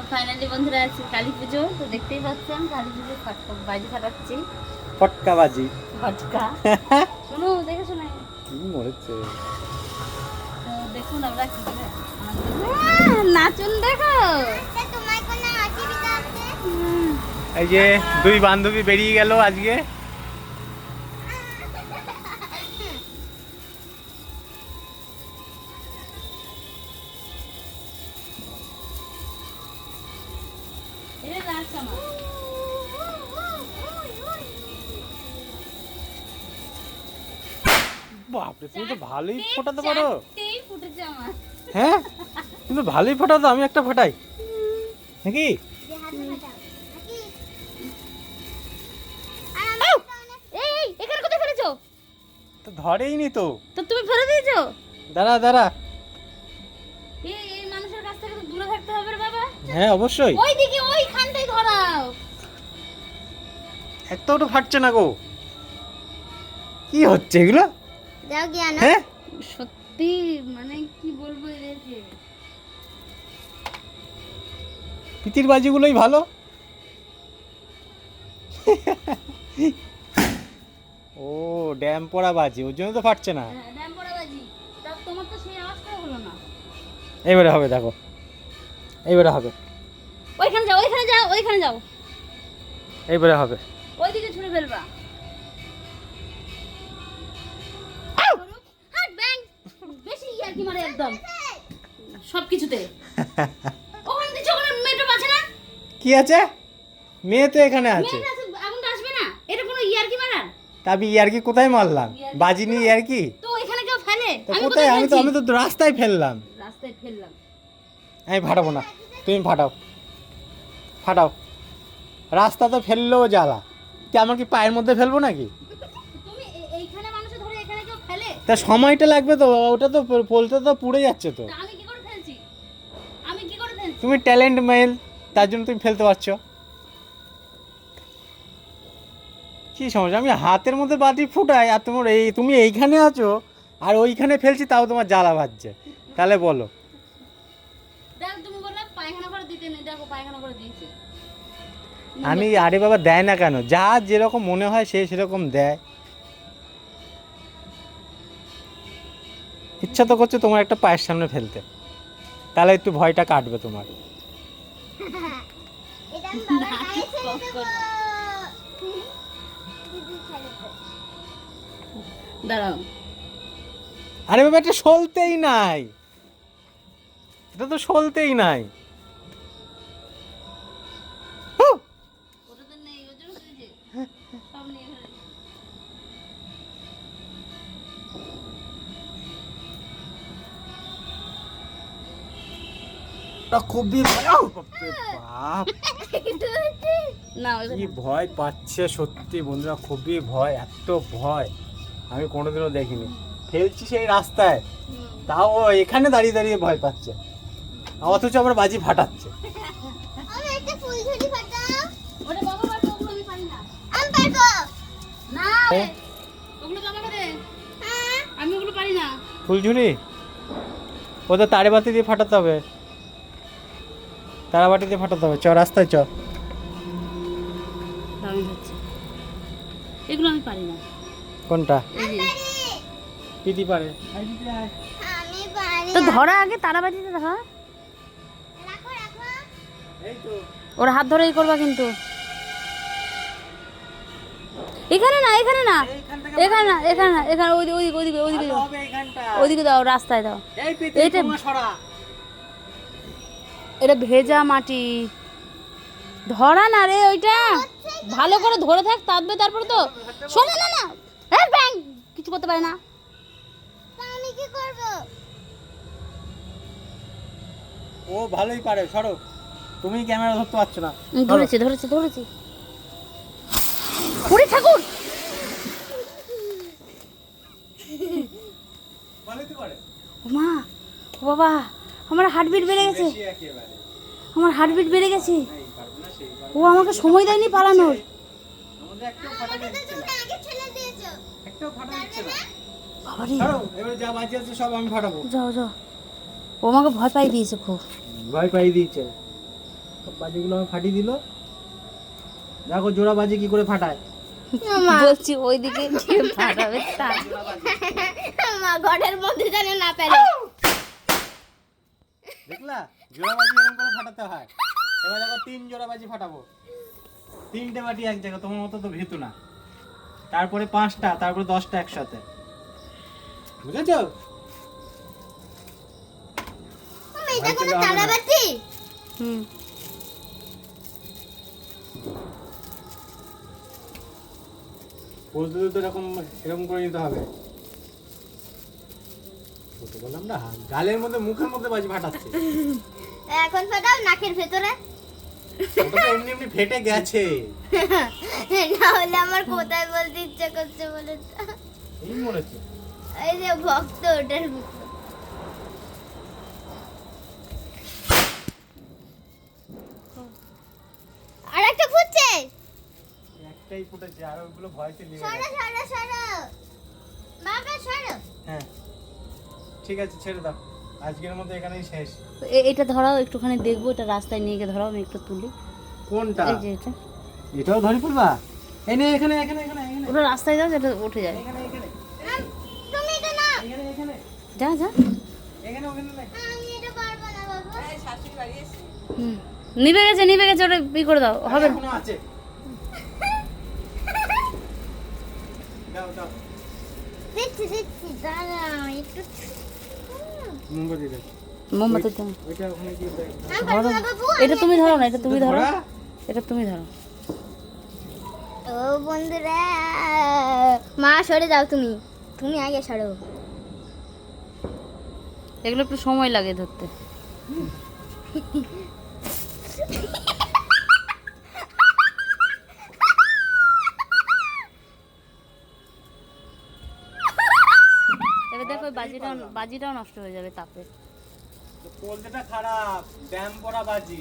তো ফাইনালি বন্ধুরা আছে কালী পুজো তো দেখতেই পাচ্ছেন কালী পুজো ফটকা বাজি ফাটাচ্ছি। ফটকাবাজি ফটকা। শোনো দেখে শোনে। কি মরেছে? তো দেখুন আমরা কি করে নাচুন দেখো। এই যে দুই বান্ধবী বেরিয়ে গেল আজকে। বাপরে তুমি তো ভালোই ফোটাতে পারো। হ্যাঁ? তুমি ভালোই ফোটাতো আমি একটা ফোটাই। নাকি? তো ধরেই নি তো তো। তুমি ফেলে দিয়েছ? দাঁড়া দাঁড়া। এই এই মানুষের কাছ থেকে তো দূরে থাকতে হবে রে বাবা। হ্যাঁ অবশ্যই। ওইদিকে ওইখানটাই ধরাও। একটাও তো ফাটছে না গো। কি হচ্ছে এগুলো? দাও জ্ঞান। হ্যাঁ? সত্যি মানে কি বলব এদেরকে? পিতির বাজিগুলোই ভালো। ও ড্যাম পড়া বাজি ওর জন্য তো ফাটছে না। হ্যাঁ, ড্যাম পড়া বাজি। তোমার তো সেই আওয়াজটা হলো না। এইবারে হবে দেখো। এইবারে হবে। ওইখানে যাও ওইখানে যাও ওইখানে যাও। এইবারে হবে। ওইদিকে ছুঁড়ে ফেলবা। একদম। সব কিছুতে ওখানে দিচ্ছে ওখানে মেয়েটা আছে না? কি আছে? মেয়ে তো এখানে আছে। আছে আসবে না? এটা কোনো মারার? তবে ইয়ারকি কোথায় মারলাম? বাজি নিয়ে ইয়ারকি? তো এখানে কেউ ফেলে? আমি কোথায়? আমি তো আমি তো রাস্তায় ফেললাম। রাস্তায় ফেললাম। আমি ফাটাবো না। তুমি ফাটাও। ফাটাও। রাস্তা তো ফেললেও জ্বালা। কি আমার কি পায়ের মধ্যে ফেলব নাকি তুমি এ- এইখানে মানুষ ধরে এখানে কেউ ফেলে তা সময়টা লাগবে তো ওটা তো পোলতে তো পুড়ে যাচ্ছে তো। আমি কি করে ফেলছি? আমি কি করে ফেলছি? তুমি ট্যালেন্ট মেল তার জন্য তুমি ফেলতে পারছ। কি সমস্যা? আমি হাতের মধ্যে বাটি ফুটাই আর তোমার এই তুমি এইখানে আছো আর ওইখানে ফেলছি তাও তোমার জ্বালা বাজছে। তাহলে বলো। আমি আরে বাবা দেয় না কেন? যা যেরকম মনে হয় সে সেরকম দেয়। ইচ্ছা তো করছে তোমার একটা পায়ের সামনে ফেলতে। তাহলে একটু ভয়টা কাটবে তোমার। দাঁড়াও। আরে বাবা এটা সলতেই নাই। এটা তো সলতেই নাই। এটা খুবই ভয়- বাপ। না কি ভয় পাচ্ছে সত্যি বন্ধুরা খুবই ভয় এত ভয়। আমি কোনোদিনও দেখিনি। ফেলছি সেই রাস্তায়। তাও এখানে দাঁড়িয়ে দাঁড়িয়ে ভয় পাচ্ছে। অথচ আবার বাজি ফাটাচ্ছে। হ্যাঁ? ওগুলো তো আমাকে দে হ্যাঁ। আমি ওগুলো পারি না। ফুলঝুরি? ও তো তারে বাতি দিয়ে ফাটাতে হবে। তারাবাটি দিয়ে ফাটাতে হবে চ রাস্তায় চ। হচ্ছে। এগুলো আমি পারি না। কোনটা? পিটি পারে। তো ধরা আগে তারাবাজিতে ধরা। রাখো রাখো এই তো ওর হাত ধরেই করবা কিন্তু। এখানে না এখানে না। এখানে না এখানে না এখানে ওইদিকে ওইদিকে ওইদিকে ওইদিকে দাও হবে এইখানটা ওইদিকে দাও রাস্তায় দাও। এইটা- সরা। এটা ভেজা মাটি। ধরা না রে ওইটা। ভালো করে ধরে থাক তাঁতবে তারপরে তো। শোনো না না হ্যাঁ ব্যাং কিছু করতে পারে না। আমি কি করব? ও ভালোই পারে সরো। তুমি ক্যামেরা ধরতে পারছ না। ধরেছি ধরেছি ধরেছি। ওরে ঠাকুর ভালোই তো পারে। ও মা ও বাবা। আমার হার্টবিট বেড়ে গেছে। আমার হার্টবিট বেড়ে গেছে। ও আমাকে সময় দেয়নি পালানোর। যাও যাও। ও আমাকে ভয় পাই দিয়েছে খুব। ভয় পাই দিয়েছে। সব বাজিগুলো আমি ফাটিয়ে দিল। দেখো জোড়া বাজি কি করে ফাটায়। বলছি ওইদিকে গিয়ে ফাটাবে মা ঘরের মধ্যে যেন না পেলে দেখলা? জোড়া বাজি এরকম করে ফাটাতে হয়। এবার দেখো তিন জোড়া বাজি ফাটাবো। তিনটে বাটি এক জায়গায় তোমার মতো তো ভেতু না। তারপরে পাঁচটা তারপরে দশটা একসাথে। বুঝেছ? এটা কোনো তারাবাতি হুম। বলতে এরকম এরকম করে নিতে হবে। বললাম না গালের মধ্যে মুখের মধ্যে বাজি ফাটাচ্ছে। এখন ফাটাও নাকের ভেতরে। ওটা এমনি এমনি ফেটে গেছে। না হলে আমার কোথায় বলতে ইচ্ছে করছে বলে এই মনে হচ্ছে এই যে ভক্ত ওটার আর একটা ফুটছে। একটাই ফুটেছে আর ওগুলো ভয়তে লেগে সরো সরো সরো। বাবা সরো। হ্যাঁ। ঠিক আছে ছেড়ে দাও। আজকের মতো এখানেই শেষ। এ- এটা ধরাও একটুখানি দেখব এটা রাস্তায় নিয়ে গিয়ে ধরাও আমি একটু তুলি। কোনটা? এই যে এটা। এটাও ধরে পড়বা এই নে এখানে এখানে এখানে এখানে। ওটা রাস্তায় যাও যেটা উঠে যায়। এখানে এখানে। তুমি এটা না এখানে এখানে। যা যা। এখানে ওখানে নে। আমি এটা পারব না বাবা। হুম। নিভে গেছে নিভে গেছে ওটা ই করে দাও হবে না। আছে। দাও দাও। দিচ্ছি দিচ্ছি দাঁড়াও একটু মোমবাতি দাও এটা তুমি ধরো না এটা তুমি ধরো। এটা তুমি ধরো। ও বন্ধুরা মা সরে যাও তুমি। তুমি আগে সরো। এগুলো একটু সময় লাগে ধরতে। বাজিটাও বাজিটাও নষ্ট হয়ে যাবে তাপে। তো পোলতেটা খারাপ ড্যাম পড়া বাজি।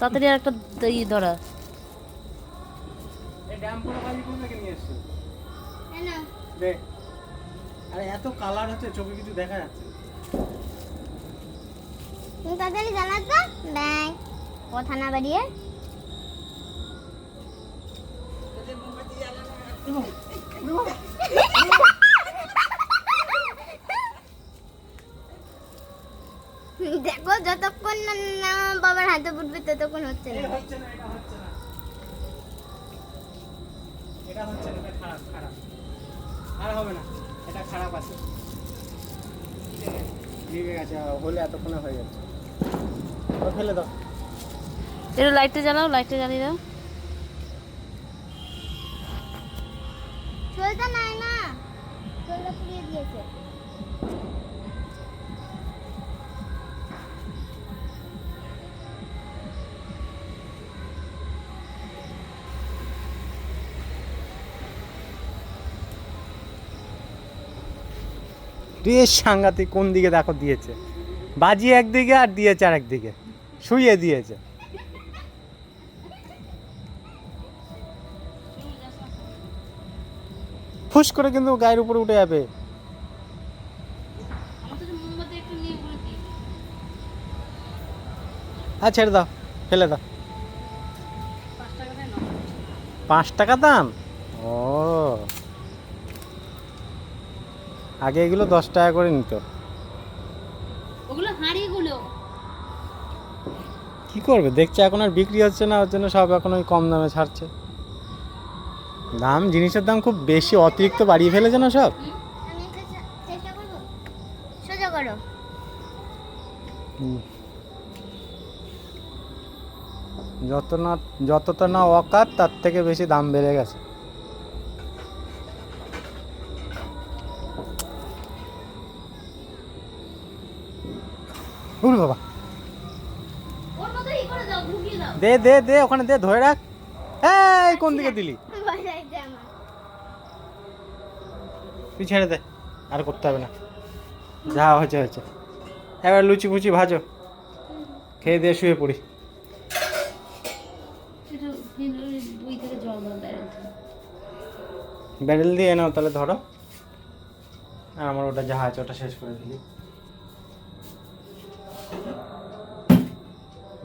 তাড়াতাড়ি আর একটা ই ধরা। এই ড্যাম পড়া বাজি কোন থেকে নিয়ে এসছো? দে। আরে এত কালার হচ্ছে চোখে কিছু দেখা যাচ্ছে তুমি তাড়াতাড়ি জানাত তো। ব্যাং। কথা না বাড়িয়ে দেখো যতক্ষণ না না বাবার হাতে ফুটবে ততক্ষণ হচ্ছে না। এটা হচ্ছে না এটা হচ্ছে না। এটা খারাপ খারাপ। আর হবে না এটা খারাপ আছে। ঠিক আছে হলে এতক্ষণে হয়ে যাচ্ছে ফেলে দাও। এটা লাইটটা জ্বালাও লাইটটা জ্বালিয়ে দাও। চলতে নাই না? চলতে পুড়িয়ে দিয়েছে। বেশ সাংঘাতিক কোন দিকে দেখো দিয়েছে। বাজি একদিকে আর দিয়েছে আর একদিকে শুয়ে দিয়েছে। ফুস করে কিন্তু গায়ের উপরে উঠে যাবে। হ্যাঁ ছেড়ে দাও, ফেলে দাও। পাঁচ টাকা দাম? ও। আগে এগুলো দশ টাকা করে নিত। ওগুলো হাঁড়িগুলো। কি করবে? দেখছে এখন আর বিক্রি হচ্ছে না ওর জন্য সব এখন ওই কম দামে ছাড়ছে। দাম জিনিসের দাম খুব বেশি অতিরিক্ত বাড়িয়ে ফেলেছে না সব। যত না যতটা না অকাত তার থেকে বেশি দাম বেড়ে গেছে। উল বাবা। ওর মতো ই করে দাও ঢুকিয়ে দাও। দে দে দে ওখানে দে ধরে রাখ। এই কোন দিকে দিলি? তুই ছেড়ে দে আর করতে হবে না। যা হয়েছে হয়েছে। এবার লুচি ফুচি ভাজো। খেয়ে দিয়ে শুয়ে পড়ি। ব্যারেল দিয়ে। নাও তাহলে ধরো। আর আমার ওটা যা আছে ওটা শেষ করে দিলি।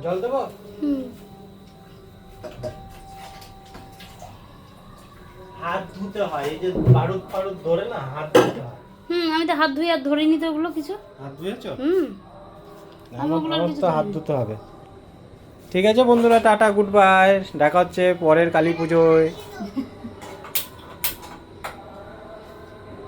জল দেবো? হাত ধুতে হয় এই যে বারুদ ফারুদ ধরে না হাত ধুতে হয়। হুম আমি তো হাত ধুই আর ধরে নিতে ওগুলো কিছু। হাত ধুয়েছো? হুম। আমার তো হাত ধুতে হবে। ঠিক আছে বন্ধুরা টাটা গুড বাই। দেখা হচ্ছে পরের কালী পুজোয়।